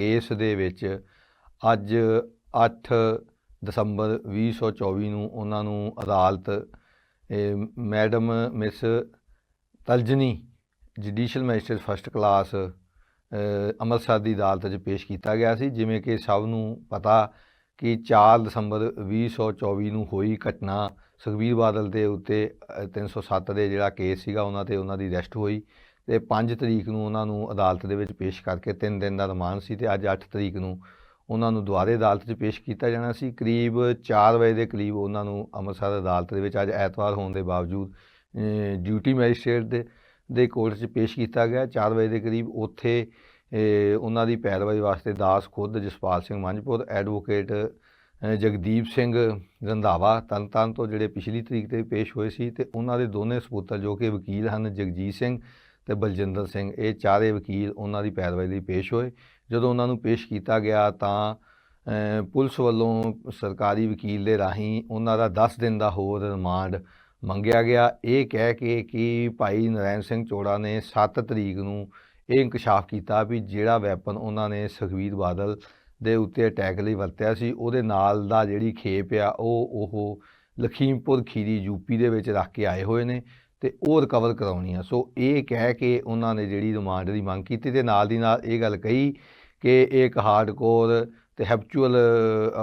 Case ਦੇ ਵਿੱਚ ਅੱਜ 8 ਦਸੰਬਰ 2024 ਨੂੰ ਉਹਨਾਂ ਨੂੰ ਅਦਾਲਤ madam miss Taljani judicial magistrate first class Amritsar ਦੀ ਅਦਾਲਤ 'ਚ ਪੇਸ਼ ਕੀਤਾ ਗਿਆ ਸੀ ਜਿਵੇਂ ਕਿ ਸਭ ਨੂੰ ਪਤਾ ਕਿ 4 ਦਸੰਬਰ 2024 ਨੂੰ ਹੋਈ ਘਟਨਾ ਸੁਖਬੀਰ ਬਾਦਲ ਦੇ ਉੱਤੇ ਅ, 307 ਦੇ ਜਿਹੜਾ ਕੇਸ ਸੀਗਾ ਉਹਨਾਂ ਤੇ ਉਹਨਾਂ ਦੀ ਅਰੈਸਟ ਹੋਈ। ਤੇ 5 ਤਰੀਕ ਨੂੰ ਉਹਨਾਂ ਨੂੰ ਅਦਾਲਤ ਦੇ ਵਿੱਚ ਪੇਸ਼ ਕਰਕੇ 3 ਦਿਨ ਦਾ ਰਿਮਾਂਡ ਸੀ ਤੇ ਅੱਜ 8 ਤਰੀਕ ਨੂੰ ਉਹਨਾਂ ਨੂੰ ਦੁਬਾਰੇ ਅਦਾਲਤ 'ਚ ਪੇਸ਼ ਕੀਤਾ ਜਾਣਾ ਸੀ। ਕਰੀਬ 4 ਵਜੇ ਦੇ ਕਰੀਬ ਉਹਨਾਂ ਨੂੰ ਅੰਮ੍ਰਿਤਸਰ ਅਦਾਲਤ ਦੇ ਵਿੱਚ ਅੱਜ ਐਤਵਾਰ ਹੋਣ ਦੇ ਬਾਵਜੂਦ ਡਿਊਟੀ ਮੈਜਿਸਟ੍ਰੇਟ ਦੇ ਦੇ ਕੋਰਟ 'ਚ ਪੇਸ਼ ਕੀਤਾ ਗਿਆ। 4 ਵਜੇ ਦੇ ਕਰੀਬ ਉੱਥੇ ਉਹਨਾਂ ਦੀ ਪੈਰਵਾਈ ਵਾਸਤੇ ਦਾਸ ਖੁਦ ਜਸਪਾਲ ਸਿੰਘ ਮੰਝਪੁਰ, ਐਡਵੋਕੇਟ ਜਗਦੀਪ ਸਿੰਘ ਰੰਧਾਵਾ ਤਰਨਤਾਰਨ ਤੋਂ ਜਿਹੜੇ ਪਿਛਲੀ ਤਰੀਕ ਤੇ ਪੇਸ਼ ਹੋਏ ਸੀ ਤੇ ਉਹਨਾਂ ਦੇ ਦੋਨੇ ਸਪੁੱਤਰ ਜੋ ਕਿ ਵਕੀਲ ਹਨ, ਜਗਜੀਤ ਸਿੰਘ ਤੇ ਬਲਜਿੰਦਰ ਸਿੰਘ, ਇਹ ਚਾਰੇ ਵਕੀਲ ਉਹਨਾਂ ਦੀ ਪੈਰਵਾਈ ਲਈ ਪੇਸ਼ ਹੋਏ। ਜਦੋਂ ਉਹਨਾਂ ਨੂੰ ਪੇਸ਼ ਕੀਤਾ ਗਿਆ ਤਾਂ ਪੁਲਿਸ ਵੱਲੋਂ ਸਰਕਾਰੀ ਵਕੀਲ ਦੇ ਰਾਹੀਂ ਉਹਨਾਂ ਦਾ 10 ਦਿਨ ਦਾ ਹੋਰ ਰਿਮਾਂਡ ਮੰਗਿਆ ਗਿਆ। ਇਹ ਕਹਿ ਕੇ ਕਿ ਭਾਈ ਨਰੈਣ ਸਿੰਘ ਚੋੜਾ ਨੇ 7 ਤਰੀਕ ਨੂੰ ਇਹ ਇਨਕਸ਼ਾਫ ਕੀਤਾ ਵੀ ਜਿਹੜਾ ਵੈਪਨ ਉਹਨਾਂ ਨੇ ਸੁਖਬੀਰ ਬਾਦਲ ਦੇ ਉੱਤੇ ਅਟੈਕ ਲਈ ਵਰਤਿਆ ਸੀ, ਉਹਦੇ ਨਾਲ ਦਾ ਜਿਹੜੀ ਖੇਪ ਆ, ਉਹ ਉਹ ਲਖੀਮਪੁਰ ਖੀਰੀ ਯੂਪੀ ਦੇ ਵਿੱਚ ਰੱਖ ਕੇ ਆਏ ਹੋਏ ਨੇ। ਤੇ ਉਹ ਰਿਕਵਰ ਕਰਾਉਣੀ ਆ। ਸੋ ਇਹ ਕਹਿ ਕੇ ਉਹਨਾਂ ਨੇ ਜਿਹੜੀ ਰਿਮਾਂਡ ਦੀ ਮੰਗ ਕੀਤੀ ਤੇ ਨਾਲ ਦੀ ਨਾਲ ਇਹ ਗੱਲ ਕਹੀ ਕਿ ਇਹ ਇੱਕ ਹਾਰਡਕੋਰ ਤੇ ਹੈਬਚੁਅਲ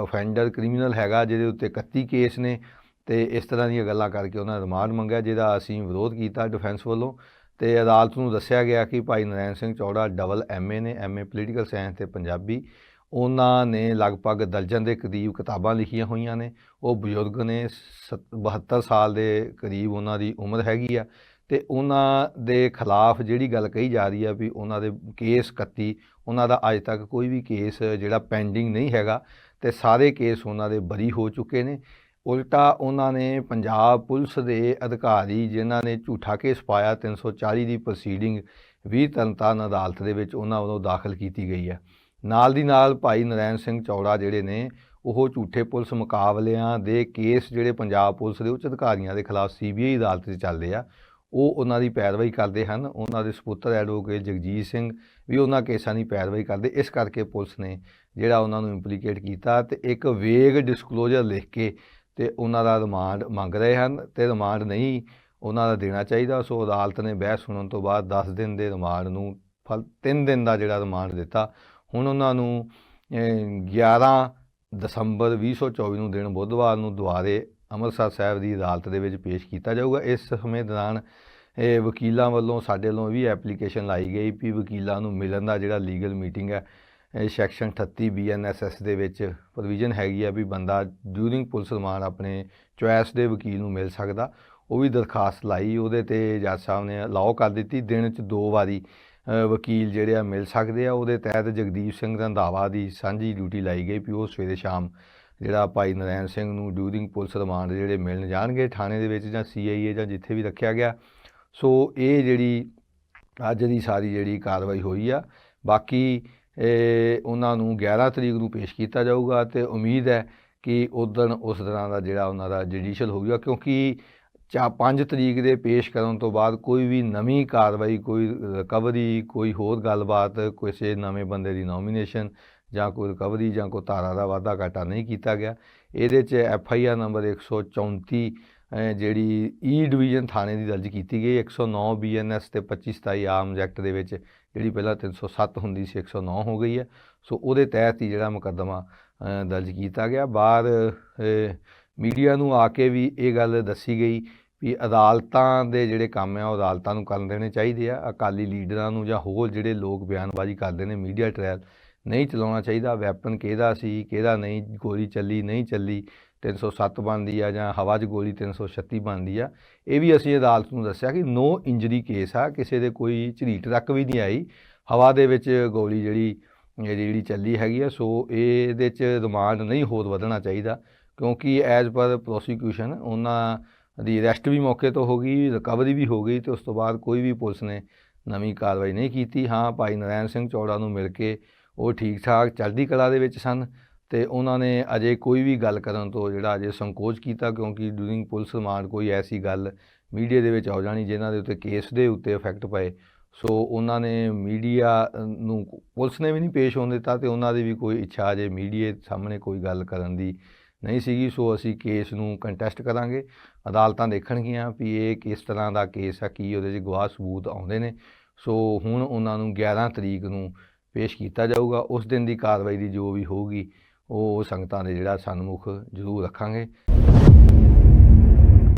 ਅਫੈਂਡਰ ਕ੍ਰਿਮੀਨਲ ਹੈਗਾ ਜਿਹਦੇ ਉੱਤੇ 31 ਕੇਸ ਨੇ ਤੇ ਇਸ ਤਰ੍ਹਾਂ ਦੀਆਂ ਗੱਲਾਂ ਕਰਕੇ ਉਹਨਾਂ ਨੇ ਰਿਮਾਂਡ ਮੰਗਿਆ ਜਿਹਦਾ ਅਸੀਂ ਵਿਰੋਧ ਕੀਤਾ ਡਿਫੈਂਸ ਵੱਲੋਂ ਤੇ ਅਦਾਲਤ ਨੂੰ ਦੱਸਿਆ ਗਿਆ ਕਿ Bhai Narain Singh Chaura double M A ਨੇ ਐਮਏ ਪੋਲੀਟੀਕਲ ਸਾਇੰਸ ਤੇ ਪੰਜਾਬੀ ਉਹਨਾਂ ਨੇ ਲਗਭਗ ਦਰਜਨ ਦੇ ਕਰੀਬ ਕਿਤਾਬਾਂ ਲਿਖੀਆਂ ਹੋਈਆਂ ਨੇ। ਉਹ ਬਜ਼ੁਰਗ ਨੇ ਸੱਤ- 72 ਸਾਲ ਦੇ ਕਰੀਬ ਉਹਨਾਂ ਦੀ ਉਮਰ ਹੈਗੀ ਆ ਤੇ ਉਹਨਾਂ ਦੇ ਖਿਲਾਫ ਜਿਹੜੀ ਗੱਲ ਕਹੀ ਜਾ ਰਹੀ ਆ ਵੀ ਉਹਨਾਂ ਦੇ ਕੇਸ 31 ਉਹਨਾਂ ਦਾ ਅਜੇ ਤੱਕ ਕੋਈ ਵੀ ਕੇਸ ਜਿਹੜਾ ਪੈਂਡਿੰਗ ਨਹੀਂ ਹੈਗਾ ਤੇ ਸਾਰੇ ਕੇਸ ਉਹਨਾਂ ਦੇ ਬਰੀ ਹੋ ਚੁੱਕੇ ਨੇ। ਉਲਟਾ ਉਹਨਾਂ ਨੇ ਪੰਜਾਬ ਪੁਲਿਸ ਦੇ ਅਧਿਕਾਰੀ ਜਿਨ੍ਹਾਂ ਨੇ ਝੂਠਾ ਕੇਸ ਪਾਇਆ 340 ਦੀ ਪ੍ਰੋਸੀਡਿੰਗ ਵੀ ਤਰਨਤਾਰਨ ਅਦਾਲਤ ਦੇ ਵਿੱਚ ਉਹਨਾਂ ਵੱਲੋਂ ਦਾਖਲ ਕੀਤੀ ਗਈ ਹੈ ਨਾਲ ਦੀ ਨਾਲ ਭਾਈ ਨਰੈਣ ਸਿੰਘ ਚੌੜਾ ਜਿਹੜੇ ਨੇ, ਉਹ ਝੂਠੇ ਪੁਲਿਸ ਮੁਕਾਬਲਿਆਂ ਦੇ ਕੇਸ ਜਿਹੜੇ ਪੰਜਾਬ ਪੁਲਿਸ ਦੇ ਉੱਚ ਅਧਿਕਾਰੀਆਂ ਦੇ ਖਿਲਾਫ ਸੀਬੀਆਈ ਅਦਾਲਤ 'ਚ ਚੱਲਦੇ ਆ, ਉਹ ਉਹਨਾਂ ਦੀ ਪੈਰਵਾਈ ਕਰਦੇ ਹਨ। ਉਹਨਾਂ ਦੇ ਸਪੁੱਤਰ ਐਡਵੋਕੇਟ ਜਗਜੀਤ ਸਿੰਘ ਵੀ ਉਹਨਾਂ ਕੇਸਾਂ ਦੀ ਪੈਰਵਾਈ ਕਰਦੇ। ਇਸ ਕਰਕੇ ਪੁਲਿਸ ਨੇ ਜਿਹੜਾ ਉਹਨਾਂ ਨੂੰ ਇੰਪਲੀਕੇਟ ਕੀਤਾ ਤੇ ਇੱਕ ਵੇਗ ਡਿਸਕਲੋਜ਼ਰ ਲਿਖ ਕੇ ਤੇ ਉਹਨਾਂ ਦਾ ਰਿਮਾਂਡ ਮੰਗ ਰਹੇ ਹਨ ਤੇ ਰਿਮਾਂਡ ਨਹੀਂ ਉਹਨਾਂ ਦਾ ਦੇਣਾ ਚਾਹੀਦਾ। ਸੋ ਅਦਾਲਤ ਨੇ ਬਹਿਸ ਸੁਣਨ ਤੋਂ ਬਾਅਦ 10 ਦਿਨ ਦੇ ਰਿਮਾਂਡ ਨੂੰ, ਫਲ 3 ਦਿਨ ਦਾ ਜਿਹੜਾ ਰਿਮਾਂਡ ਦਿੱਤਾ ਹੁਣ ਉਹਨਾਂ ਨੂੰ ਅਹ, 11 ਦਸੰਬਰ 2024 ਨੂੰ ਦਿਨ ਬੁੱਧਵਾਰ ਨੂੰ ਦੁਆਰੇ ਅੰਮ੍ਰਿਤਸਰ ਸਾਹਿਬ ਦੀ ਅਦਾਲਤ ਦੇ ਵਿੱਚ ਪੇਸ਼ ਕੀਤਾ ਜਾਊਗਾ। ਇਸ ਸਮੇਂ ਦੌਰਾਨ ਇਹ ਵਕੀਲਾਂ ਵੱਲੋਂ ਸਾਡੇ ਵੱਲੋਂ ਵੀ ਐਪਲੀਕੇਸ਼ਨ ਲਾਈ ਗਈ ਵੀ ਵਕੀਲਾਂ ਨੂੰ ਮਿਲਣ ਦਾ ਜਿਹੜਾ ਲੀਗਲ ਮੀਟਿੰਗ ਹੈ ਇਹ ਸੈਕਸ਼ਨ 38 ਬੀਐਨਐਸਐਸ ਦੇ ਵਿੱਚ ਪ੍ਰੋਵੀਜ਼ਨ ਹੈਗੀ ਆ ਵੀ ਬੰਦਾ ਡਿਊਰਿੰਗ ਪੁਲਿਸ ਰਿਮਾਂਡ ਆਪਣੇ ਚੁਆਇਸ ਦੇ ਵਕੀਲ ਨੂੰ ਮਿਲ ਸਕਦਾ। ਉਹ ਵੀ ਦਰਖਾਸਤ ਲਾਈ ਉਹਦੇ ਤੇ ਜੱਜ ਸਾਹਿਬ ਨੇ ਅਲਾਓ ਕਰ ਦਿੱਤੀ। ਦਿਨ 'ਚ ਦੋ ਵਾਰੀ ਵਕੀਲ ਜਿਹੜੇ ਆ ਮਿਲ ਸਕਦੇ ਆ। ਉਹਦੇ ਤਹਿਤ ਜਗਦੀਪ ਸਿੰਘ ਰੰਧਾਵਾ ਦੀ ਸਾਂਝੀ ਡਿਊਟੀ ਲਾਈ ਗਈ ਵੀ ਉਹ ਸਵੇਰੇ ਸ਼ਾਮ ਜਿਹੜਾ ਭਾਈ ਨਰੈਣ ਸਿੰਘ ਨੂੰ ਡਿਊਰਿੰਗ ਪੁਲਿਸ ਰਿਮਾਂਡ ਜਿਹੜੇ ਮਿਲਣ ਜਾਣਗੇ ਥਾਣੇ ਦੇ ਵਿੱਚ ਜਾਂ ਸੀਆਈਏ ਜਾਂ ਜਿੱਥੇ ਵੀ ਰੱਖਿਆ ਗਿਆ। ਸੋ ਇਹ ਜਿਹੜੀ ਅੱਜ ਦੀ ਸਾਰੀ ਜਿਹੜੀ ਕਾਰਵਾਈ ਹੋਈ ਆ। ਬਾਕੀ ਉਹਨਾਂ ਨੂੰ 11 ਤਰੀਕ ਨੂੰ ਪੇਸ਼ ਕੀਤਾ ਜਾਊਗਾ ਤੇ ਉਮੀਦ ਹੈ ਕਿ ਉਦਣ ਉਸ ਤਰ੍ਹਾਂ ਦਾ ਜਿਹੜਾ ਉਹਨਾਂ ਦਾ ਜੁਡੀਸ਼ੀਅਲ ਹੋਊਗਾ ਕਿਉਂਕਿ ਚਾ 5 ਤਰੀਕ ਦੇ ਪੇਸ਼ ਕਰਨ ਤੋਂ ਬਾਅਦ ਕੋਈ ਵੀ ਨਵੀਂ ਕਾਰਵਾਈ, ਕੋਈ ਰਿਕਵਰੀ ਕੋਈ ਹੋਰ ਗੱਲਬਾਤ, ਕਿਸੇ ਨਵੇਂ ਬੰਦੇ ਦੀ ਨੋਮੀਨੇਸ਼ਨ ਜਾਂ ਕੋਈ ਰਿਕਵਰੀ ਜਾਂ ਕੋਈ ਧਾਰਾ ਦਾ ਵਾਧਾ ਘਾਟਾ ਨਹੀਂ ਕੀਤਾ ਗਿਆ। ਇਹਦੇ 'ਚ ਐਫ ਆਈ ਆਰ ਨੰਬਰ 134 ਅਹ, ਜਿਹੜੀ e ਈ ਡਿਵੀਜ਼ਨ ਥਾਣੇ ਦੀ ਦਰਜ ਕੀਤੀ ਗਈ। 109 ਬੀ ਐਨ ਐਸ ਤੇ 25 27 ਆਰਮਜ਼ ਐਕਟ ਦੇ ਵਿੱਚ ਜਿਹੜੀ ਪਹਿਲਾਂ 307 ਹੁੰਦੀ ਸੀ 109 ਹੋ ਗਈ ਹੈ। ਸੋ ਉਹਦੇ ਤਹਿਤ ਹੀ ਜਿਹੜਾ ਮੁਕੱਦਮਾ ਦਰਜ ਕੀਤਾ ਗਿਆ। ਬਾਅਦ ਮੀਡੀਆ ਨੂੰ ਆ ਕੇ ਵੀ ਇਹ ਗੱਲ ਦੱਸੀ ਗਈ ਵੀ ਅਦਾਲਤਾਂ ਦੇ ਜਿਹੜੇ ਕੰਮ ਆ, ਉਹ ਅਦਾਲਤਾਂ ਨੂੰ ਕਰਨ ਦੇਣੇ ਚਾਹੀਦੇ ਆ। ਅਕਾਲੀ ਲੀਡਰਾਂ ਨੂੰ ਜਾਂ ਹੋਰ ਜਿਹੜੇ ਲੋਕ ਬਿਆਨਬਾਜ਼ੀ ਕਰਦੇ ਨੇ, ਮੀਡੀਆ ਟ੍ਰਾਇਲ ਨਹੀਂ ਚਲਾਉਣਾ ਚਾਹੀਦਾ। ਵੈਪਨ ਕਿਹਦਾ ਸੀ, ਕਿਹਦਾ ਨਹੀਂ, ਗੋਲੀ ਚੱਲੀ, ਨਹੀਂ ਚੱਲੀ 307 ਬਣਦੀ ਆ ਜਾਂ ਹਵਾ 'ਚ ਗੋਲੀ 336 ਬਣਦੀ ਆ। ਇਹ ਵੀ ਅਸੀਂ ਅਦਾਲਤ ਨੂੰ ਦੱਸਿਆ ਕਿ ਨੋ ਇੰਜਰੀ ਕੇਸ ਆ, ਕਿਸੇ ਦੇ ਕੋਈ ਝਰੀਟ ਤੱਕ ਵੀ ਨਹੀਂ ਆਈ। ਹਵਾ ਦੇ ਵਿੱਚ ਗੋਲੀ ਜਿਹੜੀ ਜਿਹੜੀ ਚੱਲੀ ਹੈਗੀ ਆ, ਸੋ ਇਹਦੇ 'ਚ ਰਿਮਾਂਡ ਨਹੀਂ ਹੋਰ ਵਧਣਾ ਚਾਹੀਦਾ। ਕਿਉਂਕਿ ਐਜ਼ ਪਰ ਪ੍ਰੋਸੀਕਿਊਸ਼ਨ ਉਹਨਾਂ ਦੀ ਅਰੈਸਟ ਵੀ ਮੌਕੇ ਤੋਂ ਹੋ ਗਈ ਰਿਕਵਰੀ ਵੀ ਹੋ ਗਈ ਤੇ ਉਸ ਤੋਂ ਬਾਅਦ ਕੋਈ ਵੀ ਪੁਲਿਸ ਨੇ ਨਵੀਂ ਕਾਰਵਾਈ ਨਹੀਂ ਕੀਤੀ। ਹਾਂ, ਭਾਈ ਨਰੈਣ ਸਿੰਘ ਚੌੜਾ ਨੂੰ ਮਿਲ ਕੇ ਉਹ ਠੀਕ ਠਾਕ ਚੜ੍ਹਦੀ ਕਲਾ ਦੇ ਵਿੱਚ ਸਨ ਤੇ ਉਹਨਾਂ ਨੇ ਅਜੇ ਕੋਈ ਵੀ ਗੱਲ ਕਰਨ ਤੋਂ ਜਿਹੜਾ ਅਜੇ ਸੰਕੋਚ ਕੀਤਾ ਕਿਉਂਕਿ ਡਿਊਰਿੰਗ ਪੁਲਿਸ ਰਿਮਾਂਡ ਕੋਈ ਐਸੀ ਗੱਲ ਮੀਡੀਆ ਦੇ ਵਿੱਚ ਆ ਜਾਣੀ ਜਿਨ੍ਹਾਂ ਦੇ ਉੱਤੇ ਕੇਸ ਦੇ ਉੱਤੇ ਇਫੈਕਟ ਪਏ। ਸੋ ਉਹਨਾਂ ਨੇ ਮੀਡੀਆ ਨੂੰ ਪੁਲਿਸ ਨੇ ਵੀ ਨਹੀਂ ਪੇਸ਼ ਹੋਣ ਦਿੱਤਾ ਤੇ ਉਹਨਾਂ ਦੀ ਵੀ ਕੋਈ ਇੱਛਾ ਅਜੇ ਮੀਡੀਆ ਸਾਹਮਣੇ ਕੋਈ ਗੱਲ ਕਰਨ ਦੀ ਨਹੀਂ ਸੀਗੀ, ਸੋ ਅਸੀਂ ਕੇਸ ਨੂੰ ਕੰਟੈਸਟ ਕਰਾਂਗੇ। ਅਦਾਲਤਾਂ ਦੇਖਣਗੀਆਂ ਵੀ ਇਹ ਕਿਸ ਤਰ੍ਹਾਂ ਦਾ ਕੇਸ ਆ, ਕੀ ਉਹਦੇ 'ਚ ਗਵਾਹ ਸਬੂਤ ਆਉਂਦੇ ਨੇ। ਸੋ ਹੁਣ ਉਹਨਾਂ ਨੂੰ 11 ਤਰੀਕ ਨੂੰ ਪੇਸ਼ ਕੀਤਾ ਜਾਊਗਾ। ਉਸ ਦਿਨ ਦੀ ਕਾਰਵਾਈ ਦੀ ਜੋ ਵੀ ਹੋਊਗੀ, ਉਹ ਸੰਗਤਾਂ ਦੇ ਜਿਹੜਾ ਸਨਮੁਖ ਜ਼ਰੂਰ ਰੱਖਾਂਗੇ।